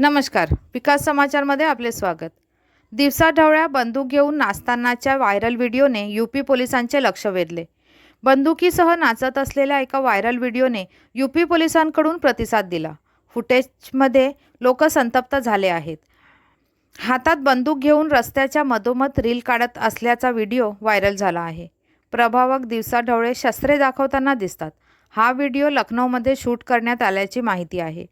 नमस्कार. विकास समाचारमध्ये आपले स्वागत. दिवसाढवळ्या बंदूक घेऊन नाचतानाच्या व्हायरल व्हिडिओने यूपी पोलिसांचे लक्ष वेधले. बंदुकीसह नाचत असलेल्या एका व्हायरल व्हिडिओने यूपी पोलिसांकडून प्रतिसाद दिला. फुटेजमध्ये लोक संतप्त झाले आहेत. हातात बंदूक घेऊन रस्त्याच्या मधोमध रील काढत असल्याचा व्हिडिओ व्हायरल झाला आहे. प्रभावक दिवसाढवळे शस्त्रे दाखवताना दिसतात. हा व्हिडिओ लखनौमध्ये शूट करण्यात आल्याची माहिती आहे.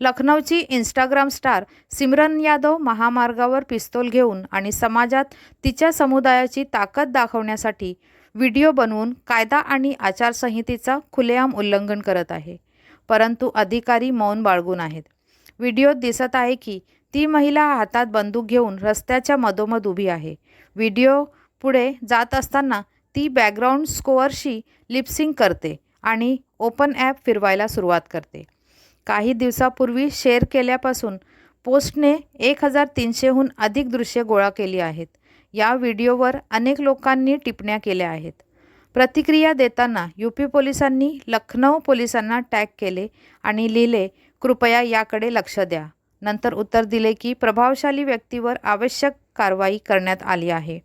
लखनौची इंस्टाग्राम स्टार सिमरन यादव महामार्गावर पिस्तोल घेऊन आणि समाजात तिच्या समुदायाची ताकद दाखवण्यासाठी व्हिडिओ बनवून कायदा आणि आचारसंहितेचा खुलेआम उल्लंघन करत आहे. परंतु अधिकारी मौन बाळगून आहेत. व्हिडिओत दिसत आहे की ती महिला हातात बंदूक घेऊन रस्त्याच्या मधोमध उभी आहे. व्हिडिओ पुढे जात असताना ती बॅकग्राऊंड स्कोअरशी लिपसिंग करते आणि ओपन ॲप फिरवायला सुरुवात करते. काही दिवसापूर्वी शेअर केल्यापासून पोस्टने एक हजार तीनशेहून अधिक दृश्ये गोळा केली आहेत. या व्हिडिओवर अनेक लोकांनी टिप्पण्या केल्या आहेत. प्रतिक्रिया देताना यू पी पोलिसांनी लखनौ पोलिसांना टॅग केले आणि लिहिले कृपया याकडे लक्ष द्या नंतर उत्तर दिले की प्रभावशाली व्यक्तीवर आवश्यक कारवाई करण्यात आली आहे.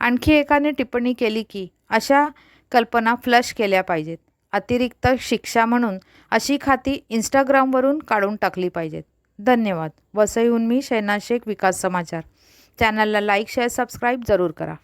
आणखी एकाने टिप्पणी केली की अशा कल्पना फ्लश केल्या पाहिजेत. अतिरिक्त शिक्षा म्हणून अशी खाती इंस्टाग्रामवरून काढून टाकली पाहिजेत. धन्यवाद. वसईहून मी शैनाज शेख विकास समाचार. चॅनलला लाईक शेअर सबस्क्राईब जरूर करा.